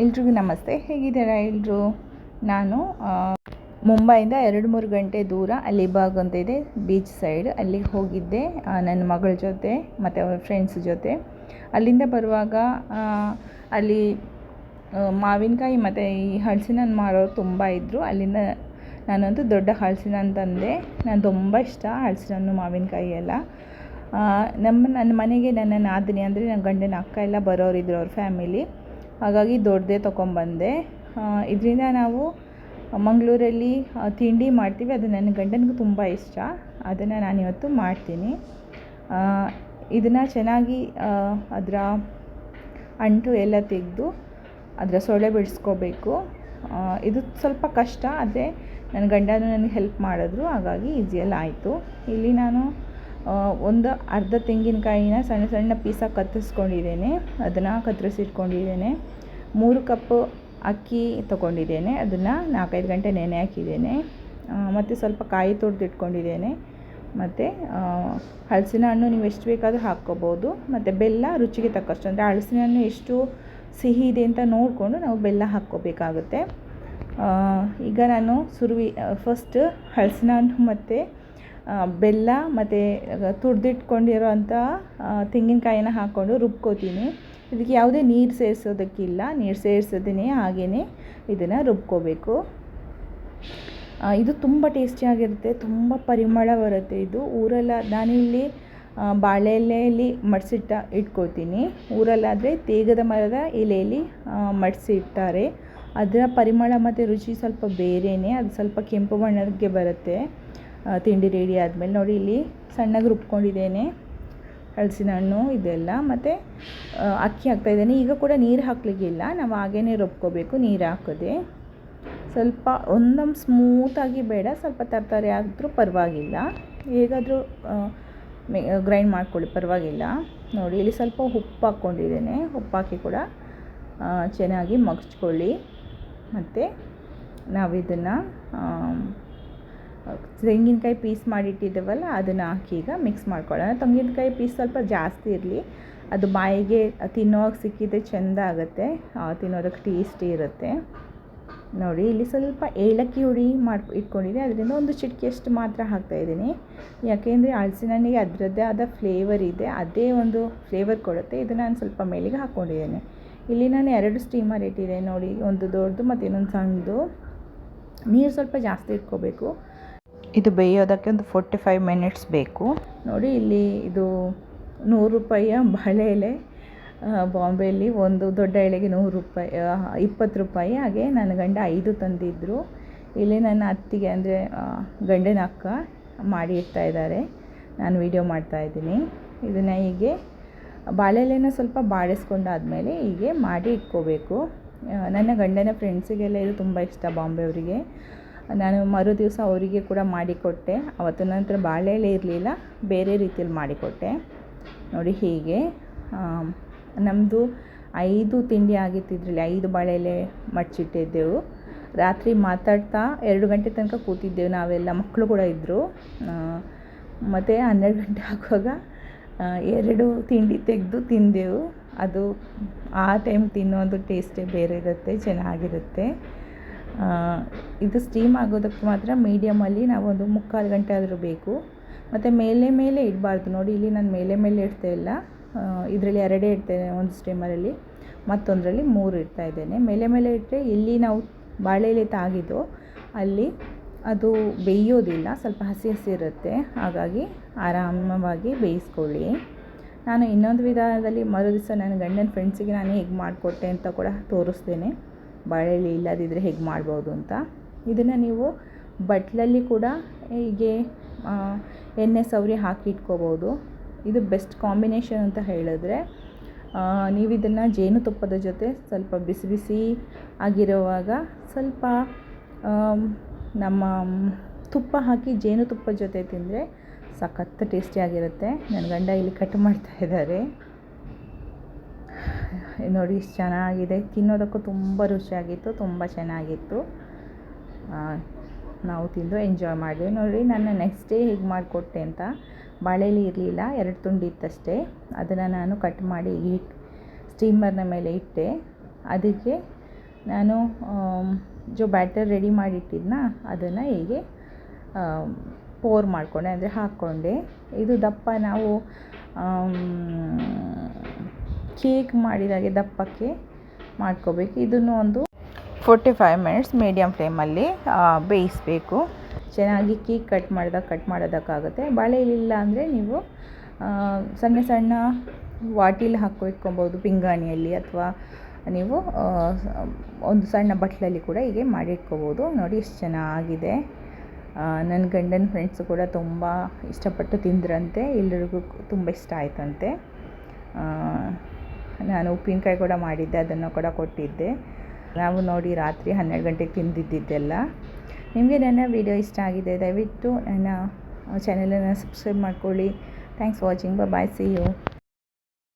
ಎಲ್ರಿಗೂ ನಮಸ್ತೆ, ಹೇಗಿದ್ದೀರಾ ಎಲ್ಲರೂ ನಾನು ಮುಂಬೈಯಿಂದ ಎರಡು ಮೂರು ಗಂಟೆ ದೂರ ಅಲಿಬಾಗ್ ಅಂತ ಇದೆ, ಬೀಚ್ ಸೈಡ್ ಅಲ್ಲಿಗೆ ಹೋಗಿದ್ದೆ ನನ್ನ ಮಗಳ ಜೊತೆ ಮತ್ತು ಅವ್ರ ಫ್ರೆಂಡ್ಸ್ ಜೊತೆ. ಅಲ್ಲಿಂದ ಬರುವಾಗ ಅಲ್ಲಿ ಮಾವಿನಕಾಯಿ ಮತ್ತು ಈ ಹಲಸಿನ ಮಾರೋರು ತುಂಬ ಇದ್ದರು ಅಲ್ಲಿಂದ ನಾನಂತೂ ದೊಡ್ಡ ಹಲಸಿನ ಹಣ್ಣು ತಂದೆ. ನಾನು ತುಂಬ ಇಷ್ಟ ಹಣ್ಣು ಮಾವಿನಕಾಯಿ ಎಲ್ಲ. ನಮ್ಮ, ನನ್ನ ಮನೆಗೆ ನನ್ನ ನಾದಿನಿ ಅಂದರೆ ನನ್ನ ಗಂಡನ ಅಕ್ಕ ಎಲ್ಲ ಬರೋರಿದ್ರು ಅವ್ರ ಫ್ಯಾಮಿಲಿ ಹಾಗಾಗಿ ದೊಡ್ಡದೇ ತೊಗೊಂಬಂದೆ. ಇದರಿಂದ ನಾವು ಮಂಗಳೂರಲ್ಲಿ ತಿಂಡಿ ಮಾಡ್ತೀವಿ. ಅದು ನನ್ನ ಗಂಡನಿಗೂ ತುಂಬ ಇಷ್ಟ. ಅದನ್ನು ನಾನಿವತ್ತು ಮಾಡ್ತೀನಿ. ಇದನ್ನು ಚೆನ್ನಾಗಿ ಅದರ ಅಂಟು ಎಲ್ಲ ತೆಗೆದು ಅದರ ಸೊಳ್ಳೆ ಬಿಡಿಸ್ಕೋಬೇಕು. ಇದು ಸ್ವಲ್ಪ ಕಷ್ಟ, ಆದರೆ ನನ್ನ ಗಂಡನೂ ನನಗೆ ಹೆಲ್ಪ್ ಮಾಡಿದ್ರು. ಹಾಗಾಗಿ ಈಸಿಯಲ್ಲಿ ಆಯಿತು. ಇಲ್ಲಿ ನಾನು ಒಂದು ಅರ್ಧ ತೆಂಗಿನಕಾಯಿನ ಸಣ್ಣ ಸಣ್ಣ ಪೀಸ ಕತ್ತರಿಸ್ಕೊಂಡಿದ್ದೇನೆ. ಅದನ್ನು ಕತ್ತರಿಸಿಟ್ಕೊಂಡಿದ್ದೇನೆ. ಮೂರು ಕಪ್ಪು ಅಕ್ಕಿ ತೊಗೊಂಡಿದ್ದೇನೆ. ಅದನ್ನು ನಾಲ್ಕೈದು ಗಂಟೆ ನೆನೆ ಹಾಕಿದ್ದೇನೆ. ಮತ್ತು ಸ್ವಲ್ಪ ಕಾಯಿ ತುರಿದಿಟ್ಕೊಂಡಿದ್ದೇನೆ ಮತ್ತು ಹಲಸಿನ ಹಣ್ಣು ನೀವು ಎಷ್ಟು ಬೇಕಾದರೂ ಹಾಕ್ಕೋಬೋದು. ಮತ್ತು ಬೆಲ್ಲ ರುಚಿಗೆ ತಕ್ಕಷ್ಟು, ಅಂದರೆ ಹಲಸಿನ ಹಣ್ಣು ಎಷ್ಟು ಸಿಹಿ ಇದೆ ಅಂತ ನೋಡಿಕೊಂಡು ನಾವು ಬೆಲ್ಲ ಹಾಕ್ಕೋಬೇಕಾಗುತ್ತೆ. ಈಗ ನಾನು ಸುರುವಿ ಫಸ್ಟ್ ಹಲಸಿನ ಹಣ್ಣು ಮತ್ತು ಬೆಲ್ಲ ಮತ್ತು ತುರಿದಿಟ್ಕೊಂಡಿರೋಂಥ ತೆಂಗಿನಕಾಯಿನ ಹಾಕ್ಕೊಂಡು ರುಬ್ಕೋತೀನಿ. ಇದಕ್ಕೆ ಯಾವುದೇ ನೀರು ಸೇರಿಸೋದಕ್ಕಿಲ್ಲ. ನೀರು ಸೇರಿಸೋದೇ ಹಾಗೇ ಇದನ್ನು ರುಬ್ಕೋಬೇಕು. ಇದು ತುಂಬ ಟೇಸ್ಟಿಯಾಗಿರುತ್ತೆ ತುಂಬ ಪರಿಮಳ ಬರುತ್ತೆ ಇದು. ಊರೆಲ್ಲ ನಾನಿಲ್ಲಿ ಬಾಳೆ ಎಲೆಯಲ್ಲಿ ಮಡಿಸಿಟ್ಟ ಇಟ್ಕೋತೀನಿ. ಊರಲ್ಲಾದರೆ ತೇಗದ ಮರದ ಎಲೆಯಲ್ಲಿ ಮಡಿಸಿಡ್ತಾರೆ ಮಡಿಸಿ ಅದರ ಪರಿಮಳ ಮತ್ತು ರುಚಿ ಸ್ವಲ್ಪ ಬೇರೆಯೇ ಅದು ಸ್ವಲ್ಪ ಕೆಂಪು ಬಣ್ಣಕ್ಕೆ ಬರುತ್ತೆ. ತಿಂಡಿ ರೆಡಿ ಆದಮೇಲೆ ನೋಡಿ ಇಲ್ಲಿ ಸಣ್ಣಗೆ ರುಬ್ಕೊಂಡಿದ್ದೇನೆ. ಹಲಸಿನ ಹಣ್ಣು ಇದೆಲ್ಲ. ಮತ್ತು ಅಕ್ಕಿ ಹಾಕ್ತಾಯಿದ್ದೇನೆ ಈಗ ಕೂಡ ನೀರು ಹಾಕಲಿಕ್ಕಿಲ್ಲ. ನಾವು ಹಾಗೇ ರುಬ್ಕೋಬೇಕು. ನೀರು ಹಾಕದೆ. ಸ್ವಲ್ಪ ಒಂದೊಂದು ಸ್ಮೂತಾಗಿ ಬೇಡ. ಸ್ವಲ್ಪ ತರಕಾರಿ ಆದರೂ ಪರವಾಗಿಲ್ಲ. ಹೇಗಾದರೂ ಗ್ರೈಂಡ್ ಮಾಡ್ಕೊಳ್ಳಿ. ಪರವಾಗಿಲ್ಲ. ನೋಡಿ, ಇಲ್ಲಿ ಸ್ವಲ್ಪ ಉಪ್ಪು ಹಾಕ್ಕೊಂಡಿದ್ದೇನೆ. ಉಪ್ಪು ಹಾಕಿ ಕೂಡ ಚೆನ್ನಾಗಿ ಮಗ್ಚ್ಕೊಳ್ಳಿ. ಮತ್ತು ನಾವು ಇದನ್ನು ತೆಂಗಿನಕಾಯಿ ಪೀಸ್ ಮಾಡಿಟ್ಟಿದ್ದೇವಲ್ಲ, ಅದನ್ನು ಹಾಕಿ ಈಗ ಮಿಕ್ಸ್ ಮಾಡ್ಕೊಳ್ಳೋಣ. ತೆಂಗಿನಕಾಯಿ ಪೀಸ್ ಸ್ವಲ್ಪ ಜಾಸ್ತಿ ಇರಲಿ. ಅದು ಬಾಯಿಗೆ ತಿನ್ನೋಕೆ ಸಿಕ್ಕಿದ್ರೆ ಚೆಂದ ಆಗುತ್ತೆ. ತಿನ್ನೋದಕ್ಕೆ ಟೇಸ್ಟಿ ಇರುತ್ತೆ. ನೋಡಿ, ಇಲ್ಲಿ ಸ್ವಲ್ಪ ಏಲಕ್ಕಿ ಹುಡಿ ಮಾಡಿ, ಇಟ್ಕೊಂಡಿದ್ದೆ. ಅದರಿಂದ ಒಂದು ಚಿಟಿಕೆಯಷ್ಟು ಮಾತ್ರ ಹಾಕ್ತಾಯಿದ್ದೀನಿ ಯಾಕೆಂದರೆ ಹಣ್ಣಿಗೆ ಅದರದ್ದೇ ಆದ ಫ್ಲೇವರ್ ಇದೆ. ಅದೇ ಒಂದು ಫ್ಲೇವರ್ ಕೊಡುತ್ತೆ. ಇದನ್ನು ನಾನು ಸ್ವಲ್ಪ ಮೇಲಿಗೆ ಹಾಕ್ಕೊಂಡಿದ್ದೇನೆ. ಇಲ್ಲಿ ನಾನು ಎರಡು ಸ್ಟೀಮರ್ ಇಟ್ಟಿದ್ದೆ ನೋಡಿ, ಒಂದು ದೊಡ್ಡದು ಮತ್ತು ಇನ್ನೊಂದು ಸಣ್ಣದು. ನೀರು ಸ್ವಲ್ಪ ಜಾಸ್ತಿ ಇಟ್ಕೋಬೇಕು. ಇದು ಬೇಯೋದಕ್ಕೆ ಒಂದು ಫೋರ್ಟಿ ಫೈವ್ ಮಿನಿಟ್ಸ್ ಬೇಕು. ನೋಡಿ, ಇಲ್ಲಿ ಇದು ನೂರು ರೂಪಾಯಿಯ ಬಾಳೆ ಎಲೆ. ಬಾಂಬೆಯಲ್ಲಿ ಒಂದು ದೊಡ್ಡ ಎಳೆಗೆ ನೂರು ರೂಪಾಯಿ ಇಪ್ಪತ್ತು ರೂಪಾಯಿ. ಹಾಗೆ ನನ್ನ ಗಂಡ ಐದು ತಂದಿದ್ದರು ಇಲ್ಲಿ ನನ್ನ ಅತ್ತಿಗೆ, ಅಂದರೆ ಗಂಡನ ಅಕ್ಕ ಮಾಡಿ ಇಡ್ತಾ ಇದ್ದಾರೆ. ನಾನು ವೀಡಿಯೋ ಮಾಡ್ತಾ ಇದ್ದೀನಿ. ಇದನ್ನು ಹೀಗೆ ಬಾಳೆಲೆನ ಸ್ವಲ್ಪ ಬಾಡಿಸ್ಕೊಂಡಾದಮೇಲೆ ಹೀಗೆ ಮಾಡಿ ಇಟ್ಕೋಬೇಕು. ನನ್ನ ಗಂಡನ ಫ್ರೆಂಡ್ಸಿಗೆಲ್ಲ ಇದು ತುಂಬ ಇಷ್ಟ ಬಾಂಬೆ ಅವರಿಗೆ ನಾನು ಮರು ದಿವಸ ಅವರಿಗೆ ಕೂಡ ಮಾಡಿಕೊಟ್ಟೆ. ಅವತ್ತು ನಂತರ ಬಾಳೆ ಎಲೆ ಇರಲಿಲ್ಲ, ಬೇರೆ ರೀತಿಯಲ್ಲಿ ಮಾಡಿಕೊಟ್ಟೆ. ನೋಡಿ ಹೀಗೆ ನಮ್ಮದು ಐದು ತಿಂಡಿ ಆಗಿತ್ತು ಇದರಲ್ಲಿ ಐದು ಬಾಳೆ ಎಲೆ ಮಡ್ಚಿಟ್ಟಿದ್ದೆವು. ರಾತ್ರಿ ಮಾತಾಡ್ತಾ ಎರಡು ಗಂಟೆ ತನಕ ಕೂತಿದ್ದೆವು ನಾವೆಲ್ಲ, ಮಕ್ಕಳು ಕೂಡ ಇದ್ದರು ಮತ್ತು ಹನ್ನೆರಡು ಗಂಟೆ ಆಗುವಾಗ ಎರಡು ತಿಂಡಿ ತೆಗೆದು ತಿಂದೆವು. ಅದು ಆ ಟೈಮ್ ತಿನ್ನೋದು ಟೇಸ್ಟೇ ಬೇರೆ ಇರುತ್ತೆ, ಚೆನ್ನಾಗಿರುತ್ತೆ. ಇದು ಸ್ಟೀಮ್ ಆಗೋದಕ್ಕೆ ಮಾತ್ರ ಮೀಡಿಯಮಲ್ಲಿ ನಾವು ಒಂದು ಮುಕ್ಕಾಲು ಗಂಟೆ ಆದರೂ ಬೇಕು. ಮತ್ತು ಮೇಲೆ ಮೇಲೆ ಇಡಬಾರ್ದು ನೋಡಿ, ಇಲ್ಲಿ ನಾನು ಮೇಲೆ ಮೇಲೆ ಇಡ್ತಾ ಇಲ್ಲ. ಇದರಲ್ಲಿ ಎರಡೇ ಇಡ್ತೇನೆ ಒಂದು ಸ್ಟೀಮರಲ್ಲಿ ಮತ್ತೊಂದರಲ್ಲಿ ಮೂರು ಇಡ್ತಾ ಇದ್ದೇನೆ. ಮೇಲೆ ಮೇಲೆ ಇಟ್ಟರೆ ಇಲ್ಲಿ ನಾವು ಬಾಳೆ ಎಲೆ ತಾಗಿದೋ ಅಲ್ಲಿ ಅದು ಬೇಯೋದಿಲ್ಲ, ಸ್ವಲ್ಪ ಹಸಿ ಹಸಿ ಇರುತ್ತೆ. ಹಾಗಾಗಿ ಆರಾಮವಾಗಿ ಬೇಯಿಸ್ಕೊಳ್ಳಿ. ನಾನು ಇನ್ನೊಂದು ವಿಧಾನದಲ್ಲಿ ಮರು ದಿವಸ ನನ್ನ ಗಂಡನ ಫ್ರೆಂಡ್ಸಿಗೆ ನಾನು ಹೇಗೆ ಮಾಡಿಕೊಟ್ಟೆ ಅಂತ ಕೂಡ ತೋರಿಸ್ತೇನೆ. ಬಾಳೆಲೆ ಇಲ್ಲದಿದ್ದರೆ ಹೇಗೆ ಮಾಡ್ಬೋದು ಅಂತ. ಇದನ್ನು ನೀವು ಬಟ್ಲಲ್ಲಿ ಕೂಡ ಹೀಗೆ ಎಣ್ಣೆ ಸವರಿ ಹಾಕಿ ಇಟ್ಕೋಬೋದು. ಇದು ಬೆಸ್ಟ್ ಕಾಂಬಿನೇಷನ್ ಅಂತ ಹೇಳಿದ್ರೆ ನೀವು ಇದನ್ನು ಜೇನುತುಪ್ಪದ ಜೊತೆ ಸ್ವಲ್ಪ ಬಿಸಿ ಬಿಸಿ ಆಗಿರುವಾಗ ಸ್ವಲ್ಪ ನಮ್ಮ ತುಪ್ಪ ಹಾಕಿ ಜೇನುತುಪ್ಪದ ಜೊತೆ ತಿಂದರೆ ಸಖತ್ತು ಟೇಸ್ಟಿಯಾಗಿರುತ್ತೆ ನನ್ನ ಗಂಡ ಇಲ್ಲಿ ಕಟ್ ಮಾಡ್ತಾ ಇದ್ದಾರೆ. ನೋಡಿ ಇಷ್ಟು ಚೆನ್ನಾಗಿದೆ. ತಿನ್ನೋದಕ್ಕೂ ತುಂಬ ರುಚಿಯಾಗಿತ್ತು, ತುಂಬ ಚೆನ್ನಾಗಿತ್ತು. ನಾವು ತಿಂದು ಎಂಜಾಯ್ ಮಾಡಿದ್ವಿ ನೋಡಿ ನಾನು ನೆಕ್ಸ್ಟ್ ಡೇ ಹೇಗೆ ಮಾಡಿಕೊಟ್ಟೆ ಅಂತ. ಬಾಳೆಲಿ ಇರಲಿಲ್ಲ, ಎರಡು ತುಂಡು ಇತ್ತಷ್ಟೇ. ಅದನ್ನು ನಾನು ಕಟ್ ಮಾಡಿ ಇಟ್ ಸ್ಟೀಮರ್ನ ಮೇಲೆ ಇಟ್ಟೆ. ಅದಕ್ಕೆ ನಾನು ಜೋ ಬ್ಯಾಟರ್ ರೆಡಿ ಮಾಡಿಟ್ಟಿದ್ನ, ಅದನ್ನು ಹೀಗೆ ಪೋರ್ ಮಾಡಿಕೊಂಡೆ. ಅಂದರೆ ಹಾಕ್ಕೊಂಡೆ. ಇದು ದಪ್ಪ ನಾವು ಕೇಕ್ ಮಾಡಿದಾಗೆ ದಪ್ಪಕ್ಕೆ ಮಾಡ್ಕೋಬೇಕು. ಇದನ್ನು ಒಂದು ಫೋರ್ಟಿ ಫೈವ್ ಮಿನಿಟ್ಸ್ ಮೀಡಿಯಮ್ ಫ್ಲೇಮಲ್ಲಿ ಬೇಯಿಸಬೇಕು. ಚೆನ್ನಾಗಿ ಕೇಕ್ ಕಟ್ ಮಾಡಿದಾಗ ಕಟ್ ಮಾಡೋದಕ್ಕಾಗುತ್ತೆ. ಬಾಳೆ ಇಲ್ಲ ಅಂದರೆ ನೀವು ಸಣ್ಣ ಸಣ್ಣ ವಾಟಿಲಿ ಹಾಕೋ ಇಟ್ಕೊಬೋದು, ಪಿಂಗಾಣಿಯಲ್ಲಿ ಅಥವಾ ನೀವು ಒಂದು ಸಣ್ಣ ಬಟ್ಲಲ್ಲಿ ಕೂಡ ಹೀಗೆ ಮಾಡಿಟ್ಕೋಬೋದು. ನೋಡಿ, ಎಷ್ಟು ಚೆನ್ನಾಗಿದೆ. ನನ್ನ ಗಂಡನ ಫ್ರೆಂಡ್ಸು ಕೂಡ ತುಂಬ ಇಷ್ಟಪಟ್ಟು ತಿಂದ್ರಂತೆ. ಎಲ್ಲರಿಗೂ ತುಂಬ ಇಷ್ಟ ಆಯ್ತಂತೆ. ನಾನು ಉಪ್ಪಿನಕಾಯಿ ಕೂಡ ಮಾಡಿದ್ದೆ, ಅದನ್ನು ಕೂಡ ಕೊಟ್ಟಿದ್ದೆ. ನಾವು ನೋಡಿ ರಾತ್ರಿ ಹನ್ನೆರಡು ಗಂಟೆಗೆ ತಿಂದಿದ್ದಿದ್ದೆಲ್ಲ. ನಿಮಗೆ ನನ್ನ ವಿಡಿಯೋ ಇಷ್ಟ ಆಗಿದೆ, ದಯವಿಟ್ಟು ನನ್ನ ಚಾನಲನ್ನು ಸಬ್ಸ್ಕ್ರೈಬ್ ಮಾಡ್ಕೊಳ್ಳಿ. Thanks watching bye see you